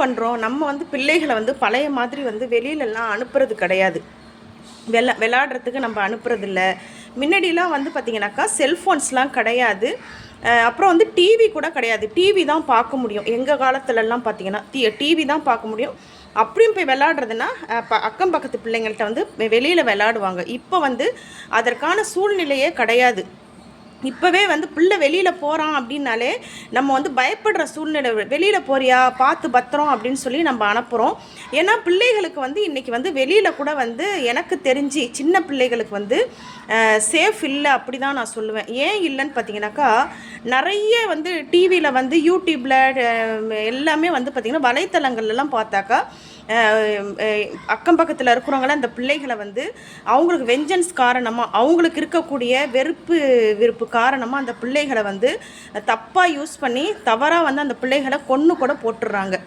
பண்ணுறோம் நம்ம வந்து பிள்ளைகளை வந்து பழைய மாதிரி வந்து வெளியிலலாம் அனுப்புறது கிடையாது. வெளா விளாடுறதுக்கு நம்ம அனுப்புறதில்ல. முன்னாடிலாம் வந்து பார்த்திங்கனாக்கா செல்ஃபோன்ஸ்லாம் கிடையாது. அப்புறம் வந்து டிவி கூட கிடையாது. டிவி தான் பார்க்க முடியும். எங்கள் காலத்துலலாம் பார்த்தீங்கன்னா டி டிவி தான் பார்க்க முடியும். அப்படியும் போய் விளாடுறதுன்னா அக்கம் பக்கத்து பிள்ளைங்கள்ட்ட வந்து வெளியில் விளாடுவாங்க. இப்போ வந்து அதற்கான சூழ்நிலையே கிடையாது. இப்போவே வந்து பிள்ளை வெளியில் போகிறான் அப்படின்னாலே நம்ம வந்து பயப்படுற சூழ்நிலை வெளியில் போறியா? பார்த்து பத்திரம் அப்படின்னு சொல்லி நம்ம அனுப்புகிறோம் ஏன்னா பிள்ளைகளுக்கு வந்து இன்றைக்கி வந்து வெளியில் கூட வந்து எனக்கு தெரிஞ்சு சின்ன பிள்ளைகளுக்கு வந்து சேஃப் இல்லை அப்படி தான் நான் சொல்லுவேன். ஏன் இல்லைன்னு பார்த்தீங்கன்னாக்கா நிறைய வந்து டிவியில் வந்து யூடியூப்பில் எல்லாமே வந்து பார்த்திங்கன்னா வலைத்தளங்கள்லாம் பார்த்தாக்கா அக்கம் பக்கத்தில் இருக்கிறவங்களாம் இந்த பிள்ளைகளை வந்து அவங்களுக்கு வெஞ்சன்ஸ் காரணமாக அவங்களுக்கு இருக்கக்கூடிய வெறுப்பு விருப்பு காரணமாக அந்த பிள்ளைகளை வந்து தப்பாக யூஸ் பண்ணி தவறாக வந்து அந்த பிள்ளைகளை கொன்று கூட போட்டுடுறாங்க